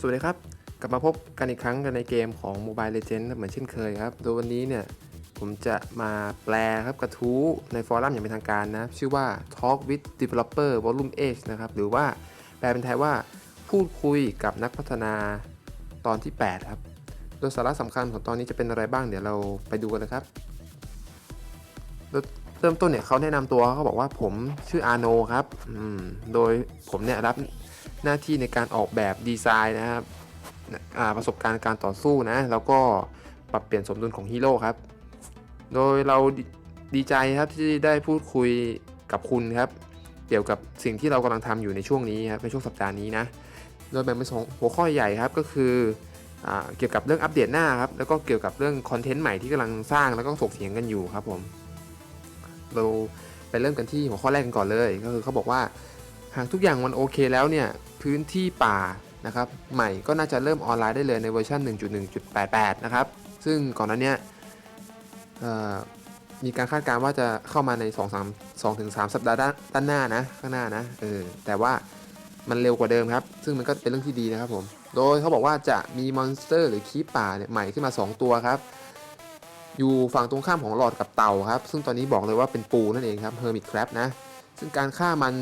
สวัสดีครับ กลับมาพบกันอีกครั้งกันในเกมของ Mobile Legends เหมือนเช่นเคยครับ โดยวันนี้เนี่ย ผมจะมาแปลครับกระทู้ในฟอรัมอย่างเป็นทางการนะ ชื่อว่า Talk with Developer Volume 8นะครับ หรือว่าแปลเป็นไทยว่าพูดคุยกับนักพัฒนาตอนที่ 8 ครับ โดยสาระสำคัญของตอนนี้จะเป็นอะไรบ้างเดี๋ยวเราไปดูกันเลยครับโดย เริ่มต้นเนี่ยเขาแนะนำตัวเขาบอกว่าผมชื่ออาโนครับอืมโดยผมเนี่ยรับหน้าที่ในการออกแบบดีไซน์นะครับอ่าประสบการณ์การต่อสู้นะ แล้วก็ปรับเปลี่ยนสมดุลของฮีโร่ครับ โดยเราดดีใจครับที่ได้พูดคุยกับคุณครับ เกี่ยวกับสิ่งที่เรากำลังทำอยู่ในช่วงนี้ครับในช่วงสัปดาห์นี้นะ โดยแบ่งเป็นสองหัวข้อใหญ่ครับก็คือเกี่ยวกับเรื่องอัปเดตหน้าครับแล้วก็เกี่ยวกับเรื่องคอนเทนต์ใหม่ที่กำลังสร้างแล้วก็ถกเถียงกันอยู่ครับผม เราไปเริ่มกันที่หัวข้อแรกกันก่อนเลย ก็คือเขาบอกว่าหากทุกอย่างมันโอเคแล้วเนี่ยพื้นที่ป่านะครับใหม่ก็น่าจะเริ่มออนไลน์ได้เลยในเวอร์ชัน1.1.88 นะครับ ซึ่งก่อนหน้าเนี้ยมีการคาดการณ์ว่าจะเข้ามาใน 2 3 2ถึง3สัปดาห์ด้านด้านหน้านะข้างหน้านะเออแต่ว่ามันเร็วกว่าเดิมครับ ซึ่งมันก็เป็นเรื่องที่ดีนะครับผม โดยเขาบอกว่าจะมีมอนสเตอร์หรือคีปป่าเนี่ยใหม่ขึ้นมา 2 ตัวครับ อยู่ฝั่งตรงข้ามของหลอดกับเต่าครับ ซึ่งตอนนี้บอกเลยว่าเป็นปูนั่นเองครับ Hermit Crab นะ ซึ่งการฆ่ามัน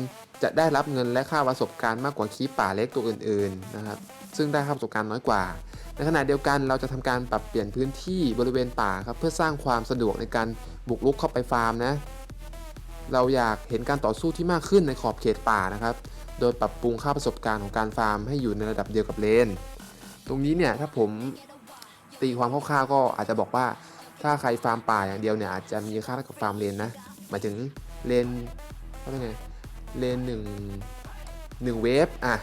จะได้รับเงินและค่าประสบการณ์มากกว่าคีปป่าเล็กตัวอื่นๆนะครับ ซึ่งได้ค่าประสบการณ์น้อยกว่า ในขณะเดียวกันเราจะทำการปรับเปลี่ยนพื้นที่บริเวณป่าครับเพื่อสร้างความสะดวกในการบุกรุกเข้าไปฟาร์มนะ เราอยากเห็นการต่อสู้ที่มากขึ้นในขอบเขตป่านะครับ โดยปรับปรุงค่าประสบการณ์ของการฟาร์มให้อยู่ในระดับเดียวกับเลน ตรงนี้เนี่ยถ้าผมตีความคร่าวๆก็อาจจะบอกว่า ถ้าใครฟาร์มป่าอย่างเดียวเนี่ยอาจจะมีค่าเท่ากับฟาร์มเลนนะหมายถึงเลนเขาเรียกไงเลนหนึ่งหนึ่งเวฟอะ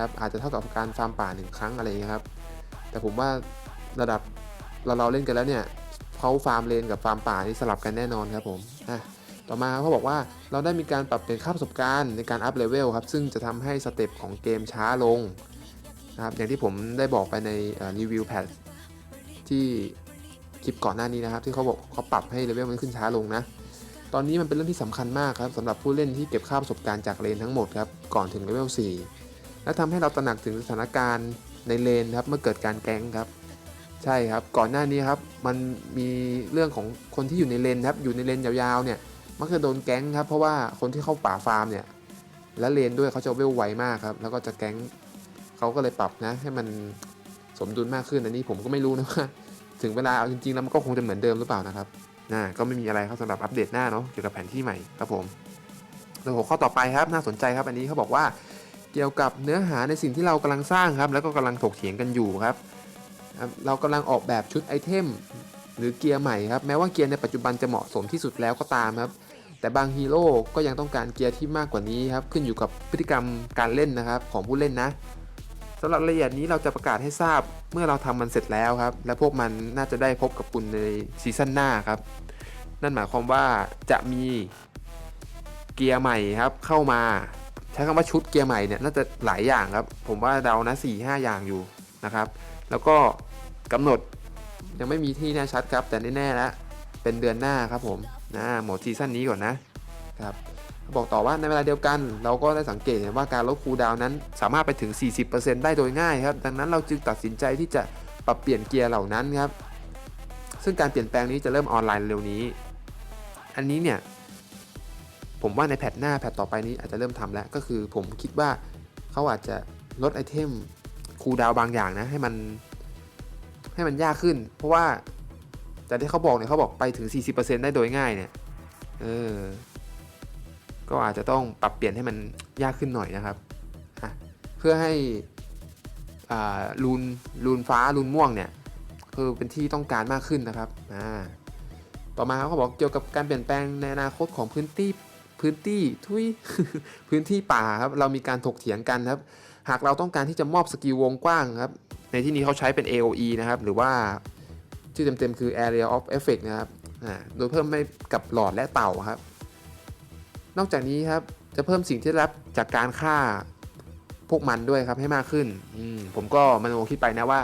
ครับอาจจะเท่ากับการฟาร์มป่าหนึ่งครั้งอะไรอย่างเงี้ยครับ แต่ผมว่าระดับเราเราเล่นกันแล้วเนี่ยเขาฟาร์มเลนกับฟาร์มป่านี่สลับกันแน่นอนครับผมอะต่อมาเขาบอกว่าเราได้มีการปรับเปลี่ยนค่าประสบการณ์ในการอัพเลเวลครับซึ่งจะทำให้สเต็ปของเกมช้าลงนะครับอย่างที่ผมได้บอกไปในรีวิวแพทที่ คลิปก่อนหน้านี้นะครับ ที่เขาบอกเขาปรับให้เลเวลมันขึ้นช้าลงนะ ตอนนี้มันเป็นเรื่องที่สำคัญมากครับสำหรับผู้เล่นที่เก็บค่าประสบการณ์จากเลนทั้งหมดครับก่อนถึงเลเวล4และทำให้เราตระหนักถึงสถานการณ์ในเลนครับเมื่อเกิดการแก๊งครับ ใช่ครับก่อนหน้านี้ครับมันมีเรื่องของคนที่อยู่ในเลนครับอยู่ในเลนยาวๆเนี่ยมักจะโดนแก๊งครับเพราะว่าคนที่เข้าป่าฟาร์มเนี่ยและเลนด้วยเขาจะเวลไวมากครับแล้วก็จะแก๊งเขาก็เลยปรับนะให้มันสมดุลมากขึ้นอันนี้ผมก็ไม่รู้นะว่า ถึงเวลาเอาจริงๆแล้วมันก็คงจะเหมือนเดิมหรือเปล่านะครับนะก็ไม่มีอะไรครับสำหรับอัปเดตหน้าเนาะเกี่ยวกับแผนที่ใหม่ครับผมแล้วหัวข้อต่อไปครับน่าสนใจครับอันนี้เขาบอกว่าเกี่ยวกับเนื้อหาในสิ่งที่เรากำลังสร้างครับ แล้วก็กำลังถกเถียงกันอยู่ครับ เรากำลังออกแบบชุดไอเทมหรือเกียร์ใหม่ครับแม้ว่าเกียร์ในปัจจุบันจะเหมาะสมที่สุดแล้วก็ตามครับ แต่บางฮีโร่ก็ยังต้องการเกียร์ที่มากกว่านี้ครับขึ้นอยู่กับพฤติกรรมการเล่นนะครับของผู้เล่นนะำหรับรายละเอียดนี้เราจะประกาศให้ทราบเมื่อเราทำมันเสร็จแล้วครับ และพวกมันน่าจะได้พบกับคุณในซีซั่นหน้าครับ นั่นหมายความว่าจะมีเกียร์ใหม่ครับเข้ามา ใช้คำว่าชุดเกียร์ใหม่เนี่ยน่าจะหลายอย่างครับ ผมว่าเดานะ4ี่ห้าอย่างอยู่นะครับ แล้วก็กำหนดยังไม่มีที่แน่ชัดครับ แต่แน่ๆแล้วเป็นเดือนหน้าครับผมนะหมดซีซั่นนี้ก่อนนะครับ บอกต่อว่าในเวลาเดียวกัน เราก็ได้สังเกตเห็นว่าการลดคูลดาวน์นั้น สามารถไปถึง 40%ได้โดยง่ายครับ ดังนั้นเราจึงตัดสินใจที่จะปรับเปลี่ยนเกียร์เหล่านั้นครับ ซึ่งการเปลี่ยนแปลงนี้จะเริ่มออนไลน์เร็วนี้ อันนี้เนี่ย ผมว่าในแพทหน้าแพทต่อไปนี้อาจจะเริ่มทำแล้ว ก็คือผมคิดว่าเขาอาจจะลดไอเทมคูลดาวน์บางอย่างนะ ให้มันให้มันยากขึ้น เพราะว่าจากที่เขาบอกเนี่ยเขาบอกไปถึง 40%ได้โดยง่ายเนี่ย เออ ก็อาจจะต้องปรับเปลี่ยนให้มันยากขึ้นหน่อยนะครับ เพื่อให้อ่ารูนรูนฟ้ารูนม่วงเนี่ยคือเป็นที่ต้องการมากขึ้นนะครับ ต่อมาเขาบอกเกี่ยวกับการเปลี่ยนแปลงในอนาคตของพื้นที่พื้นที่ทุยพื้นที่ป่าครับเรามีการถกเถียงกันครับ หากเราต้องการที่จะมอบสกิลวงกว้างครับ ในที่นี้เขาใช้เป็น AOE นะครับ หรือว่าชื่อเต็มๆคือ Area of Effect นะครับโดยเพิ่มให้กับหลอดและเต่าครับ นอกจากนี้ครับจะเพิ่มสิ่งที่รับจากการฆ่าพวกมันด้วยครับให้มากขึ้นมผมก็มโนคิดไปนะว่า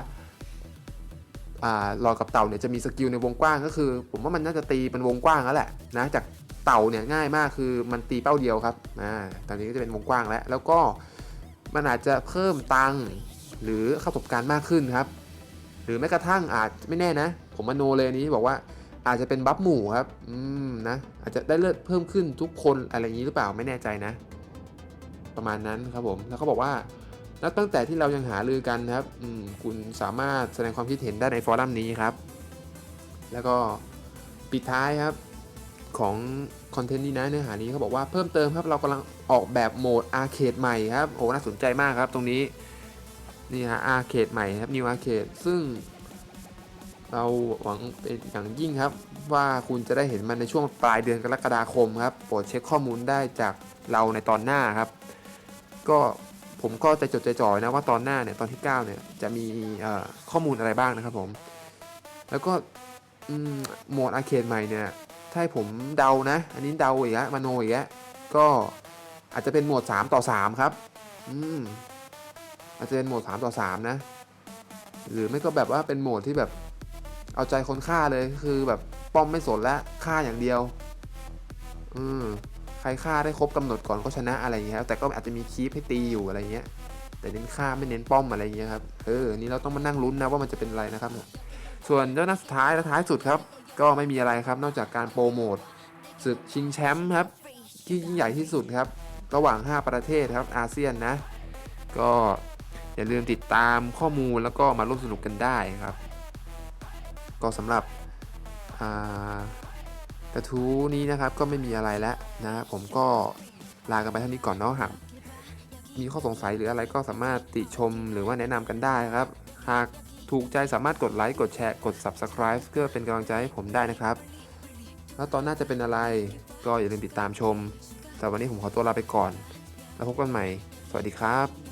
หลอดกับเต่าเนี่ยจะมีสกิลในวงกว้างก็คือ ผมว่ามันน่าจะตีเป็นวงกว้างแล้วแหละนะจากเต่าเนี่ยง่ายมากคือมันตีเป้าเดียวครับอ่าตอนนี้ก็จะเป็นวงกว้างแล้ว แล้วก็มันอาจจะเพิ่มตังหรือเข้าประสบการณ์มากขึ้นครับ หรือแม้กระทั่งอาจไม่แน่นะ ผมมโนเลยนี้บอกว่า อาจจะเป็นบัฟหมู่ครับ อืมนะ อาจจะได้เลือดเพิ่มขึ้นทุกคนอะไรอย่างนี้หรือเปล่าไม่แน่ใจนะ ประมาณนั้นครับผม แล้วเขาบอกว่านับตั้งแต่ที่เรายังหาลือกันครับ อืม คุณสามารถแสดงความคิดเห็นได้ในฟอรัมนี้ครับ แล้วก็ปิดท้ายครับของคอนเทนต์นี้นะเนื้อหานี้เขาบอกว่าเพิ่มเติมครับเรากำลังออกแบบโหมดอาร์เคดใหม่ครับโอ้น่าสนใจมากครับตรงนี้นี่ฮะอาร์เคดใหม่ครับนิวอาร์เคดซึ่ง เราหวังเป็นอย่างยิ่งครับ ว่าคุณจะได้เห็นมันในช่วงปลายเดือนกรกฎาคมครับ โปรดเช็คข้อมูลได้จากเราในตอนหน้าครับ ก็ผมก็ใจจดใจจ่อนะว่าตอนหน้าเนี่ยตอนที่ 9 เนี่ยจะมีข้อมูลอะไรบ้างนะครับผม แล้วก็โหมดอาร์เคดใหม่เนี่ยถ้าผมเดานะ อันนี้เดาอีกแล้วมโนอีกแล้วก็อาจจะเป็นโหมด 3 ต่อ 3 ครับ อืมอาจจะเป็นโหมด 3 ต่อ 3 นะ หรือไม่ก็แบบว่าเป็นโหมดที่แบบ เอาใจคนฆ่าเลยคือแบบป้อมไม่สนแล้วฆ่าอย่างเดียวอืมใครฆ่าได้ครบกำหนดก่อนก็ชนะอะไรอย่างเงี้ยแต่ก็อาจจะมีคีปให้ตีอยู่อะไรเงี้ย แต่เน้นฆ่าไม่เน้นป้อมอะไรเงี้ยครับเออนี่เราต้องมานั่งลุ้นนะว่ามันจะเป็นอะไรนะครับ ส่วนเจ้าหน้าสุดท้ายและท้ายสุดครับ ก็ไม่มีอะไรครับ นอกจากการโปรโมทศึกชิงแชมป์ครับ ที่ยิ่งใหญ่ที่สุดครับ ระหว่าง 5 ประเทศครับอาเซียนนะ ก็อย่าลืมติดตามข้อมูลแล้วก็มาร่วมสนุกกันได้ครับ ก็สำหรับกระทู้นี้นะครับก็ไม่มีอะไรแล้วนะผมก็ลากันไปเท่านี้ก่อนเนาะหากมีข้อสงสัยหรืออะไรก็สามารถติชมหรือว่าแนะนำกันได้ครับ หากถูกใจสามารถกดไลค์กดแชร์กด Subscribe เพื่อเป็นกำลังใจให้ผมได้นะครับ แล้วตอนหน้าจะเป็นอะไรก็อย่าลืมติดตามชม แต่วันนี้ผมขอตัวลาไปก่อน แล้วพบกันใหม่ สวัสดีครับ